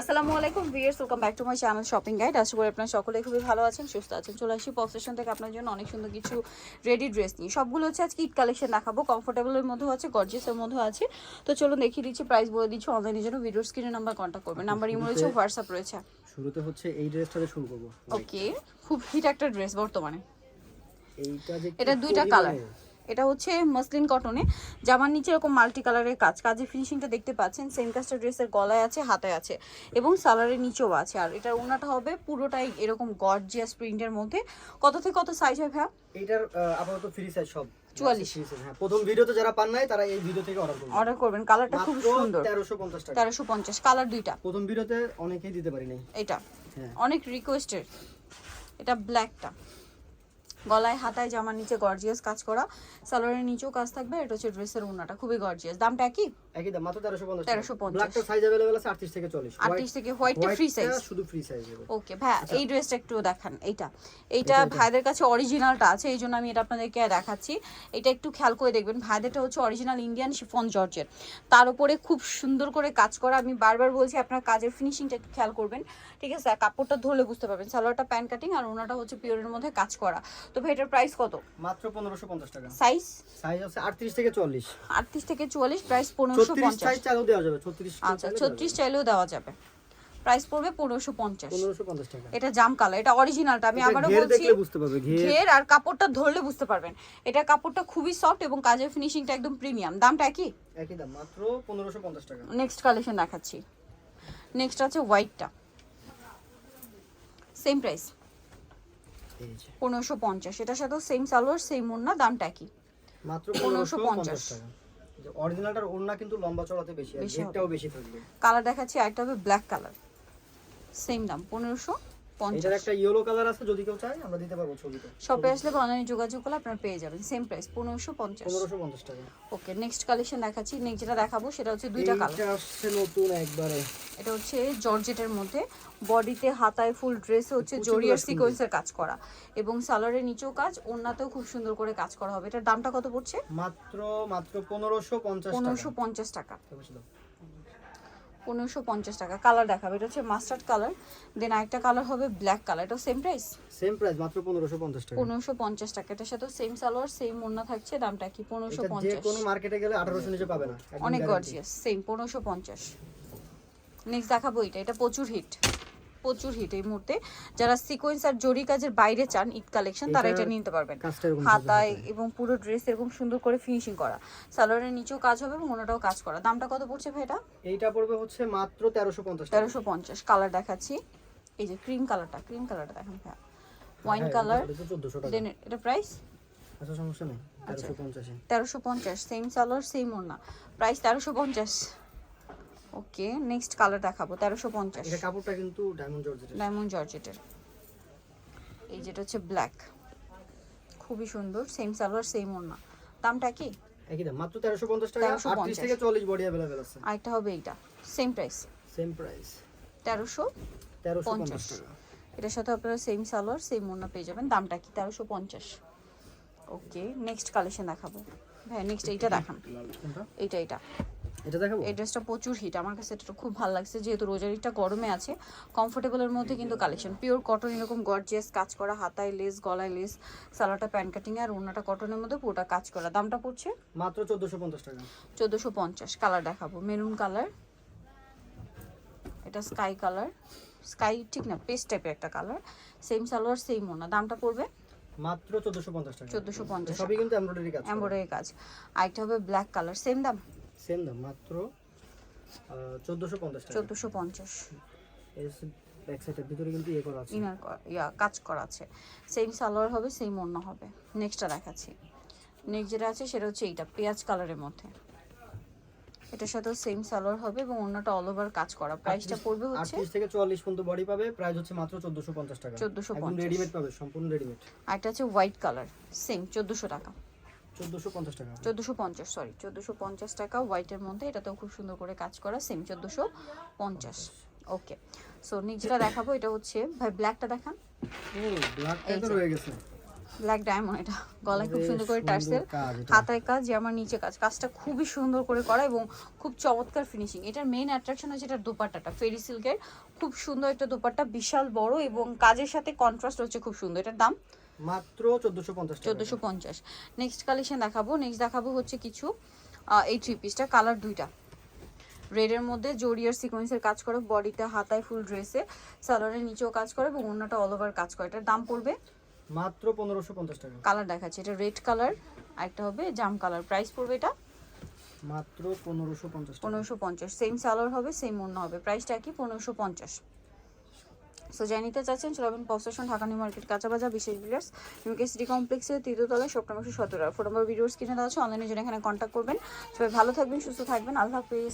আসসালামু আলাইকুম viewers welcome back to my channel shopping guide. আশা করি আপনারা সকলে খুবই ভালো আছেন সুস্থ আছেন। চলে আসি পক্সেশন থেকে আপনার জন্য অনেক সুন্দর কিছু রেডি ড্রেস নিয়ে। সবগুলো হচ্ছে আজকে ঈদ কালেকশন দেখাবো। কমফোর্টেবলের মধ্যেও আছে গর্জিয়াসের মধ্যেও আছে। তো চলুন দেখিয়ে দিচ্ছি প্রাইস বলে দিচ্ছি অনলাইনের জন্য ভিডিও স্ক্রিনে নাম্বার কন্ট্যাক্ট করবেন। নাম্বার ইমো রয়েছে হোয়াটসঅ্যাপ রয়েছে। শুরুতে হচ্ছে এই ড্রেসটা দিয়ে শুরু করব। ওকে খুব হিট একটা ড্রেস বর্তমানে। এইটা যে এটা দুইটা কালার এটা হচ্ছে মসলিন কটনে জামার নিচে এরকম মাল্টি কালারের কাজ। কাজের ফিনিশিংটা দেখতে পাচ্ছেন সেম কাজটা ড্রেসের গলায় আছে হাতে আছে এবং সালারের নিচেও আছে। আর এটার ওনাটা হবে পুরোটাই এরকম গর্জিয়াস প্রিন্টের মধ্যে। কত থেকে কত সাইজ হয় ভাইয়া? এইটার আহ, আপাতত ফ্রি সাইজ সব। 44 free size, হ্যাঁ। প্রথম ভিডিওতে যারা পান নাই তারা এই ভিডিও থেকে অর্ডার করবেন। অর্ডার করবেন। কালারটা খুব সুন্দর। 1350 টাকা। তেরোশো পঞ্চাশ কালার দুইটা। প্রথম ভিডিওতে অনেকেই দিতে পারি নাই এটা। হ্যাঁ। অনেক রিকোয়েস্টের এটা ব্ল্যাকটা গলায় হাতায় জামার নিচে গর্জিয়াস কাজ করা সালোয়ারের নিচেও কাজ থাকবে এটা হচ্ছে ড্রেসের ওনাটা খুবই গর্জিয়াস দামটা একই একই দাম মাত্র 1350 1350 ব্ল্যাকটা সাইজ अवेलेबल আছে 38 থেকে 40 আটত্রিশ থেকে হোয়াইটটা ফ্রি সাইজ শুধু ফ্রি সাইজ হবে ওকে ভাই এই ড্রেসটা একটু দেখান এইটা এইটা ভাইদের কাছে অরিজিনালটা আছে এই জন্য আমি এটা আপনাদেরকে দেখাচ্ছি এটা একটু খেয়াল করে দেখবেন ভাইদেরটা হচ্ছে অরিজিনাল ইন্ডিয়ান শিফন জর্জের তার উপরে খুব সুন্দর করে কাজ করা আমি বারবার বলছি আপনার কাজের ফিনিশিংটা একটু খেয়াল করবেন ঠিক আছে আর কাপড়টা ধরলে বুঝতে পারবেন সালোয়ারটা প্যান্ট কাটিং আর ওনাটা হচ্ছে পিওরের মধ্যে কাজ করা তো ভাই এটার প্রাইস কত? মাত্র 1550 টাকা। সাইজ সাইজ আছে 38 থেকে 40 আটত্রিশ থেকে চুয়াল্লিশ প্রাইস পনেরোশো 36 সাইজ চালু দেওয়া যাবে 36 আচ্ছা ছত্রিশ চাইলেও দেওয়া যাবে। প্রাইস পড়বে পনেরোশো পঞ্চাশ। 1550 টাকা। এটা জাম কালার এটা অরিজিনালটা আমি ঘের বলছি দেখলে বুঝতে পারবে ঘের। আর কাপড়টা ধরলে বুঝতে পারবেন। এটা কাপড়টা খুবই সফট এবং কাজের ফিনিশিংটা একদম প্রিমিয়াম দামটা কি একই দাম মাত্র 1550 টাকা। নেক্সট কালেকশন দেখাচ্ছি। নেক্সট আছে হোয়াইটটা সেম প্রাইস পনেরোশো পঞ্চাশ। এটার সাথেও সেম সালোয়ার সেম ওড়না দামটা কি মাত্র 1550 1550 টাকা। যে অরিজিনালটার ওড়না কিন্তু লম্বা চড়াতে বেশি বেশি থাকবে। কালার দেখাচ্ছি আরেকটা হবে ব্ল্যাক কালার সেম দাম পনেরোশো এটার একটা ইয়েলো কালার আছে যদি কেউ চায় আমরা দিতে পারব ছবিতে। শপে আসলে বা অনলাইনে যোগাযোগ করলে আপনারা পেয়ে যাবেন সেম প্রাইস পনেরোশো পঞ্চাশ। 1550 টাকা। ওকে নেক্সট কালেকশন দেখাচ্ছি। নেক্সট যেটা দেখাবো সেটা হচ্ছে দুইটা কালার এইটা আসছে নতুন একবারে। এটা হচ্ছে জর্জেটের মধ্যে। বডিতে হাতায় ফুল ড্রেসে হচ্ছে জরিয়ার সিকোয়েন্সের কাজ করা। এবং সালোয়ারের নিচেও কাজ ওড়নাতেও খুব সুন্দর করে কাজ করা হবে। এটার দামটা কত পড়ছে? মাত্র মাত্র 1550 পনেরোশো টাকা। পঞ্চাশ টাকা। বেশি দাম। পনেরোশো পঞ্চাশ টাকা। কালার দেখাবে। এটা হচ্ছে মাস্টার্ড কালার দেন আরেকটা কালার হবে ব্ল্যাক কালার এটাও সেম প্রাইস সেম প্রাইস মাত্র 1550 টাকা। পনেরোশো পঞ্চাশ টাকা। এটার সাথে সেম সালোয়ার সেম ওড়না থাকছে। দামটা কি? পনেরোশো পঞ্চাশ। কোনো মার্কেটে গেলে 1800 নিচে পাবে না। অনেক গর্জিয়াস সেম পনেরোশো পঞ্চাশ। নেক্সট দেখাবো এটা। এটা প্রচুর হিট প্রচুর হিট এই মুহূর্তে। যারা সিকোয়েন্স আর জরি কাজের বাইরে চান ঈদ কালেকশন তারা এটা নিতে পারবেন। হাতায় এবং পুরো ড্রেস এরকম সুন্দর করে ফিনিশিং করা। সালোয়ারের নিচেও কাজ হবে এবং ওনাটাও কাজ করা। দামটা কত পড়ছে ভাই এটা? এইটা পড়বে হচ্ছে মাত্র 1350 টাকা। তেরোশো পঞ্চাশ। কালার দেখাচ্ছি। এই যে ক্রিম কালারটা ক্রিম কালারটা দেখেন ভাইয়া। ওয়াইন কালার এটা তো 1400 টাকা। দেন এটা প্রাইস আচ্ছা সমস্যা নেই। 1350 এ। তেরোশো পঞ্চাশ সেম সালোয়ার সেম ওড়না। প্রাইস তেরোশো পঞ্চাশ। ওকে নেক্সট কালার দেখাবো তেরোশো পঞ্চাশ এটা কাপড়টা কিন্তু ডায়মন্ড জর্জেটের ডায়মন্ড জর্জেটের এই যেটা হচ্ছে ব্ল্যাক খুবই সুন্দর সেম সালোয়ার সেম ওড়না দামটা কি একই দাম মাত্র 1350 টাকা 1350 38 থেকে 40 বডি अवेलेबल আছে আরেকটা হবে এইটা সেম প্রাইস সেম প্রাইস তেরোশো 1350 পঞ্চাশ। টাকা এটার সাথে আপনারা সেম সালোয়ার সেম ওড়না পেয়ে যাবেন দামটা কি তেরোশো পঞ্চাশ ওকে নেক্সট কালেকশন দেখাবো ভাই নেক্সট এইটা দেখান কোনটা এইটা এইটা এটা দেখাবো? এই ড্রেসটা প্রচুর হিট। আমার কাছে এটা খুব ভালো লাগছে যেহেতু রোজারিটা গরমে আছে। কমফোর্টেবলের মধ্যে কিন্তু কালেকশন পিওর কটন এরকম গর্জিয়াস কাজ করা হাতায় লেস গলায় লেস সালোয়ারটা প্যান্ট কাটিং আর ওড়নাটা কটনের মধ্যে পুরোটা কাজ করা। দামটা পড়ছে? মাত্র 1450 টাকা। চোদ্দোশো পঞ্চাশ। কালার দেখাবো। মেরুন কালার এটা স্কাই কালার স্কাই ঠিক না পেস্ট টাইপের একটা কালার সেম সালোয়ার সেম ওনা দামটা পড়বে? মাত্র 1450 টাকা। চোদ্দোশো পঞ্চাশ সবই কিন্তু এমব্রয়ডারি কাজ এম্বয়ডারি কাজ। আরেকটা হবে ব্ল্যাক কালার সেম দাম? সেম দাম মাত্র চোদ্দোশো পঞ্চাশ টাকা। চোদ্দোশো পঞ্চাশ। ব্যাক সাইডের ভিতরে কিন্তু ইয়ে করা আছে। ইনার ইয়া কাজ করা আছে। সেম সালোয়ার হবে সেম ওড়না হবে। নেক্সটটা দেখাচ্ছি। নেক্সট যেটা আছে সেটা হচ্ছে এইটা পেঁয়াজ কালারের মধ্যে। এটার সাথেও সেম সালোয়ার হবে এবং অন্যটা অল ওভার কাজ করা। প্রাইসটা পড়বে হচ্ছে আটত্রিশ থেকে চুয়াল্লিশ পর্যন্ত বডি পাবে প্রাইস হচ্ছে মাত্র চোদ্দোশো পঞ্চাশ টাকা। 1450 একদম রেডিমেড পাবে সম্পূর্ণ রেডিমেড আর এটা হচ্ছে হোয়াইট কালার সেম চোদ্দোশো টাকা। চোদ্দোশো পঞ্চাশ টাকা। চোদ্দোশো পঞ্চাশ সরি চোদ্দোশো পঞ্চাশ টাকা হোয়াইটের মধ্যে। এটাতেও খুব সুন্দর করে কাজ করা সেম চোদ্দোশো পঞ্চাশ। ওকে সো যেটা দেখাবো এটা হচ্ছে ভাই ব্ল্যাকটা দেখান। ব্ল্যাক তো রয়ে গেছে। ব্ল্যাক ডায়মন্ড এটা গলায় খুব সুন্দর করে টার্সেল। হাতায় কাজ জামার নিচে কাজ। কাজটা খুবই সুন্দর করে করা এবং খুব চমৎকার ফিনিশিং এটার মেইন অ্যাট্রাকশন হচ্ছে এটার দোপাট্টাটা ফেরি সিল্কের খুব সুন্দর একটা দোপাট্টা বিশাল বড় এবং কাজের সাথে কন্ট্রাস্ট হচ্ছে খুব সুন্দর। এটার দাম? মাত্র চোদ্দোশো পঞ্চাশ টাকা। চোদ্দোশো পঞ্চাশ। নেক্সট কালেকশন দেখাবো। নেক্সট দেখাবো হচ্ছে কিছু এই থ্রি পিসটা কালার দুইটা। রেডের মধ্যে জরিয়ার সিকোয়েন্সের কাজ করে বডিতে হাতায় ফুল ড্রেসে সালোয়ারের নিচেও কাজ করে এবং অন্যটা অল ওভার কাজ করে। এটার দাম পড়বে? মাত্র পনেরোশো পঞ্চাশ টাকা। কালার দেখাচ্ছে। এটা রেড কালার আরেকটা হবে জাম কালার প্রাইস পড়বে এটা? মাত্র পনেরোশো পঞ্চাশ টাকা। পনেরোশো পঞ্চাশ। সেম সালোয়ার হবে সেম অন্য হবে। প্রাইসটা কি? পনেরোশো পঞ্চাশ। সো যাই নিতে চাচ্ছেন চলবেন পস্টেশন ঢাকা নিউ মার্কেট কাঁচাবাজার বিশেষ বিলার্স ইউকে সিটি কমপ্লেক্সের তৃতীয়তলায় সপ্তাহ মাসে সতেরো। ফোন নম্বর ভিডিওস কিনে দেওয়া আছে অনলাইনে জন্য এখানে কন্ট্যাক্ট করবেন। সবাই ভালো থাকবেন, সুস্থ থাকবেন। আল্লাহ হাফিজ।